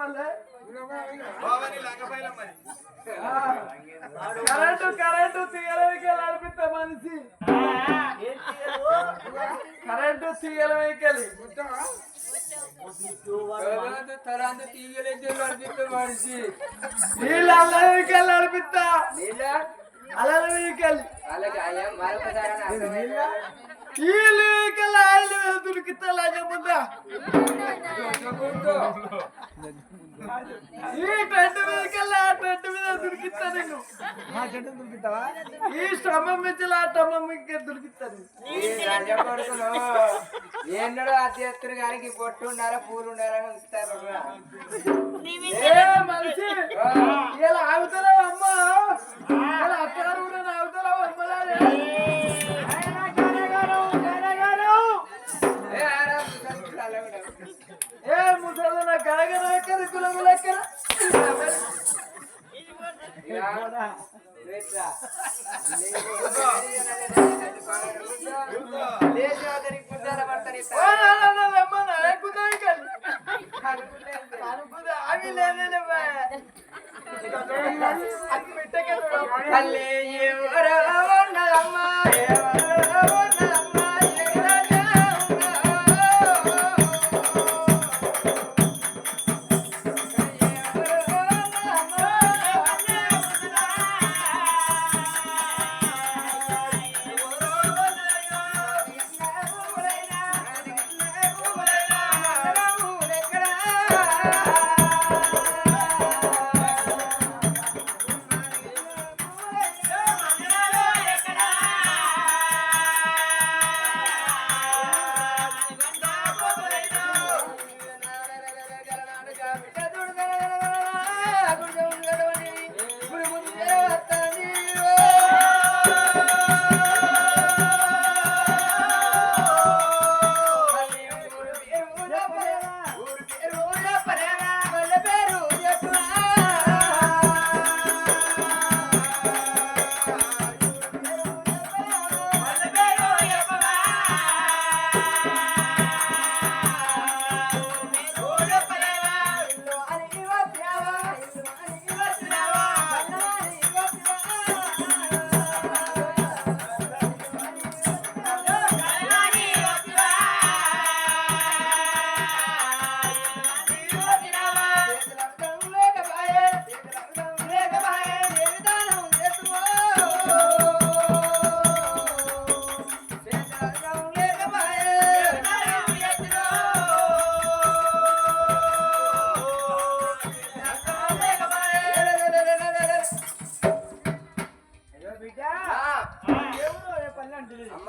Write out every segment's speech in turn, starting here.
మళ్ళీ బావని లంగపైలం మరి ఆ, కరెంటు కరెంటు తీయలకి నడిపిస్తా మనిషి కరెంటు తీయల వెహికల్ తర్వాత తీగలేదు నడిపిస్తే మనిషి నీళ్ళు అల్ల వెహికల్ నడిపిస్తా అల్ల వెహికల్ అలాగే అయ్యా మరొకసారి ఈ టెంట్ వెహికల్ ఆ టెంట్ మీద దొరికిస్తా నేను. ఈ స్తంభం మీద ఆ స్తంభం మీద దొరికిస్తా నేను. ఈ రాజ కొడుకులు ఎన్నడూ అధ్యక్షుడు గారికి పొట్టు ఉండాలా పూలు ఉంచుతారు ఏ మనిషి? ఇలా ఆగుతారా అమ్మా? ఇలా అత్తగారు కూడా ఏ ముసలు నా కడగర ఎక్కర కులములు ఎక్కర ఇలా అవి లేదు అతనికి పుట్టాల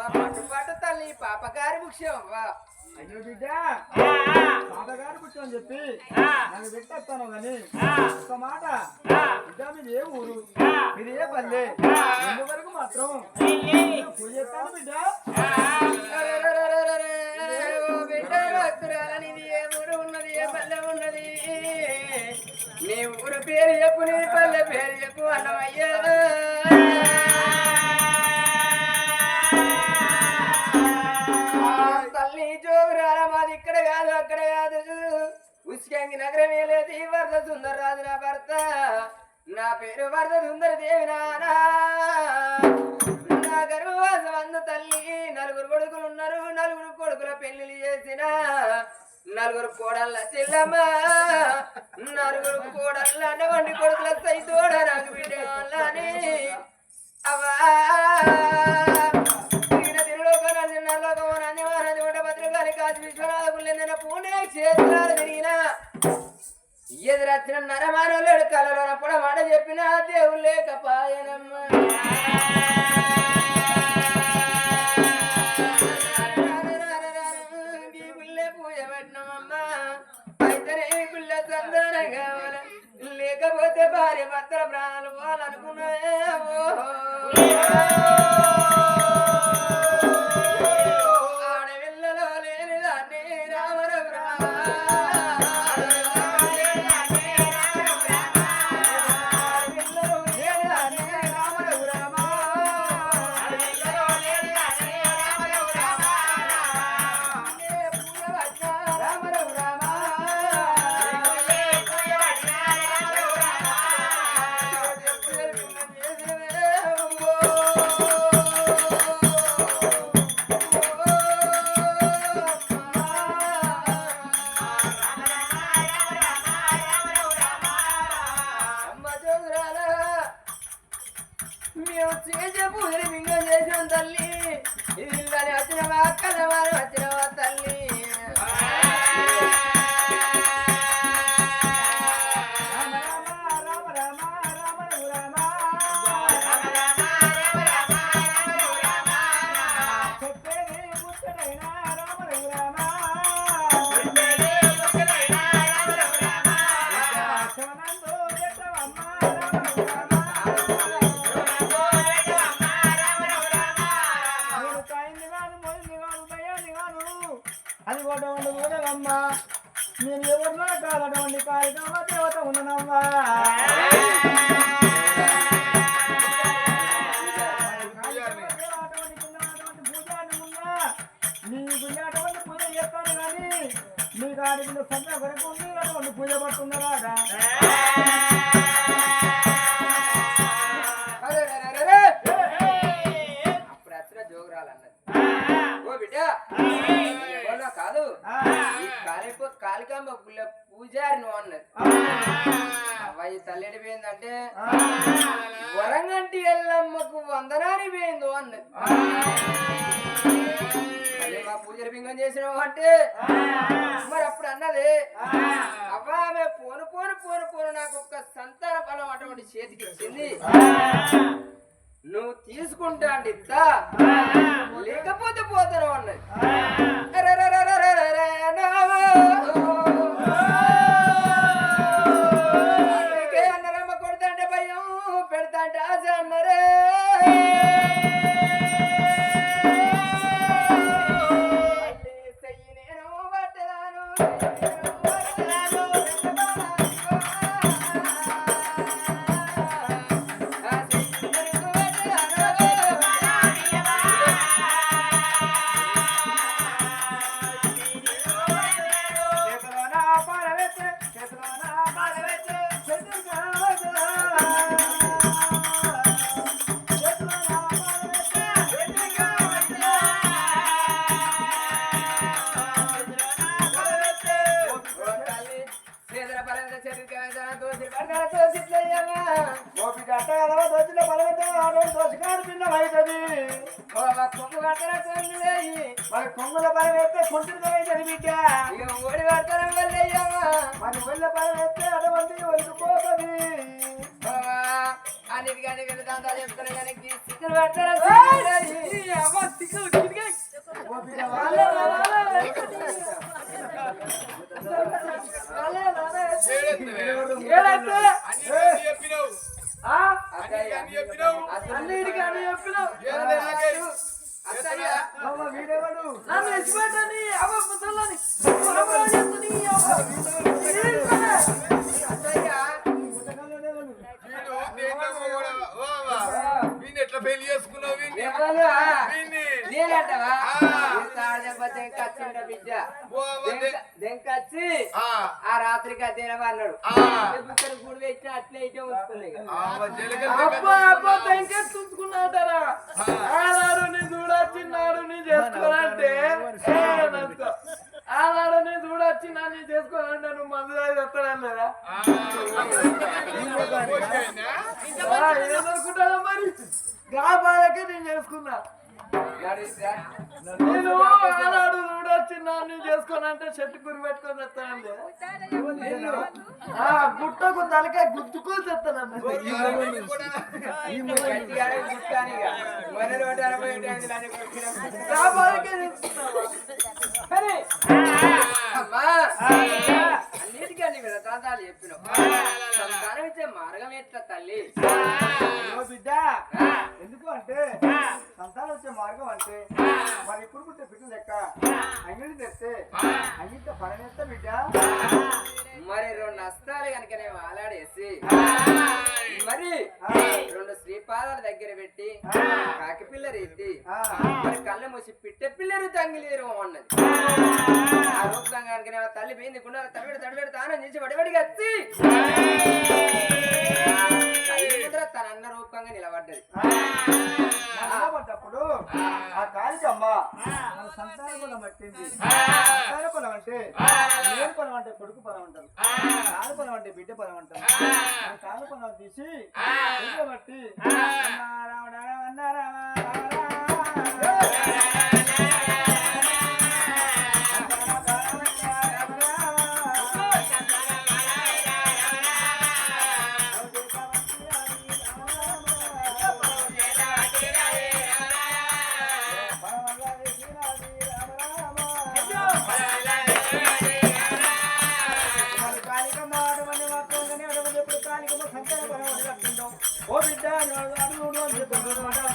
పట్టుపాటు తల్లి పాపగారి ముఖ్యం అయ్యో బిడ్డ. తాతగారు కూర్చొని చెప్పి నన్ను పెట్టేస్తాను కానీ ఒక మాట. బిడ్డ మీది ఏ ఊరు? మీది ఏ పల్లె? ఎందు వరకు మాత్రం పూజ చేస్తాను బిడ్డ? నీ ఊరు పేరు చెప్పు నీ పల్లె పేరు చెప్పు అన్నమయ్యా. ఉస్కంగి నగరం లేదు వరద సుందర రాజు నా భర్త. నా పేరు వరద సుందర దేవి నానా. నా గర్భవాసం తల్లి నలుగురు కొడుకులు ఉన్నారు నలుగురు కొడుకుల పెళ్ళిళ్ళు చేసిన నలుగురు కోడళ్ళ చెల్లమ్మ నలుగురు కోడళ్ళ వండి కొడుకుల సైతోడ నాకు బిడ్డ అవా విశ్వనాథ పుల్లెందన పుణ్య క్షేత్రాలు తిరిగిన ఎదురచ్చిన నరమానవుడు కలలో నప్పుడు మాట చెప్పిన దేవుడు లేకపాయనమ్మ మీరు చేసినావు అంటే? మరి అప్పుడు అన్నది అవ్వ ఆమె పోను పోను పోను పోను నాకు ఒక్క సంతాన ఫలం అటువంటి చేతికి ఇచ్చింది నువ్వు తీసుకుంటా అంటే లేకపోతే పోతాను అన్నది. ఒళ్ళ వేస్తే అటువంటి ఒలికిపోతుంది ఓ అబ్బా అబ్బా తెంకే చూసుకున్నాడరా ఆనాడు నీ చూడొచ్చిన్నాడు నీ చేసుకోవాలంటే. ఆనాడు నీ చూడొచ్చినా నీ చేసుకోవాలంటే నువ్వు మందు తాగి వస్తాడన్నారా? ఏదనుకుంటాడో మరి? గా బాధకే నేను చేసుకున్నా. నేను ఆనాడు చూడొచ్చిన్నా నీ చేసుకోనంటే చెట్టు కురి పెట్టుకొని తెస్తానండి. ఆ గుట్టకు తలకాయ గుద్దుకొని అమ్మా. అన్నిటికీ సంతానం ఇచ్చే మార్గం ఎట్లా తల్లి? ఓ బిడ్డ. ఎందుకు అంటే సంతానం వచ్చే మార్గం అంటే మరి ఇప్పుడు పుట్టే బిడ్డ లెక్క అంగిడి తెస్తే అంగిడితో పడనేస్తా బిడ్డ. మరి రెండు నష్టాలు కనుక నేను ఆలాడేసి మరి రెండు శ్రీపాదాల దగ్గర పెట్టి కాకి పిల్లరు ఎత్తి మరి కళ్ళ మూసి పిట్ట పిల్లరు తంగిలేరు అన్నది. ఆ. రూపంగా కనుక తల్లి పోయింది గుండె తడిబెడి తడిబెడి తాను చేసి వడివడిగా వచ్చి మన సంతాన పొలం పట్టింది. సంతాన పొలం అంటే నేను పొలం అంటే కొడుకు పొలం అంటారు. కాలు పొలం అంటే బిడ్డ పొలం అంటారు. కాలు పొలం తీసి బిడ్డ బట్టి అన్నా రామ ఓ బిడ్డ అడుగు అని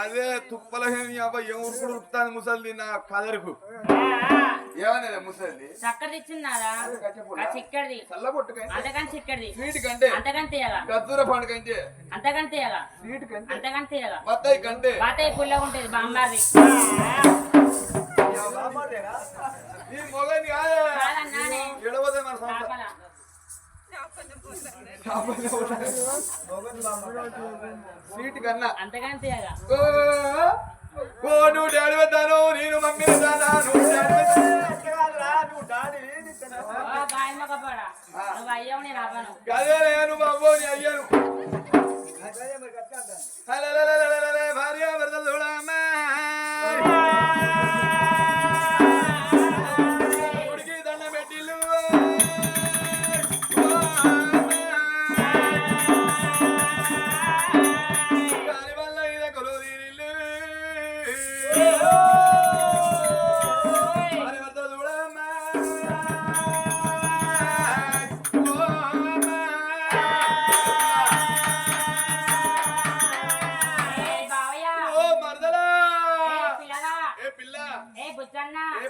అదే తుప్పల అబ్బాయి ఏం ఉరుకుడు ఉరుకుతాను ముసలిది నా కదరుకు. ఏమన్నా ముసలిది? చక్కది ఇచ్చిందారా చిక్కడిది అంతకని చిక్కడిది స్వీట్ కంటే? అంతకని గద్దూర పండు కంటే? అంతకని తీయగా స్వీట్ కంటే? అంతకని బత్తాయి కంటే? బాతయ్య పుల్లగా ఉంటుంది బాంబాది ఈ మొగని కాదే. ఎడవదే మన సంస్థ. స్వీట్ కన్నా. ఓ, నువ్వు డాడీ వద్దాను నేను మమ్మీ వద్దానా? నువ్వు డాడీ మొగపోడా. నువ్వు బాబు నీ అయ్యాను. భార్య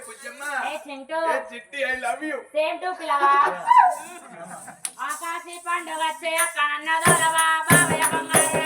బుచ్చన్న ఏ చింటూ ఏ Chitti I love you same to పిల్లగా ఆకాశీ పండుగ వచ్చే కన్నదొరవా బావయ్య బంగారా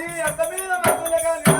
నీ అక్క మీద మందులుగా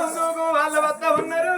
ముందుకు వాళ్ళ వద్ద ఉన్నారు.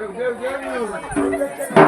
Meu Deus, meu Deus.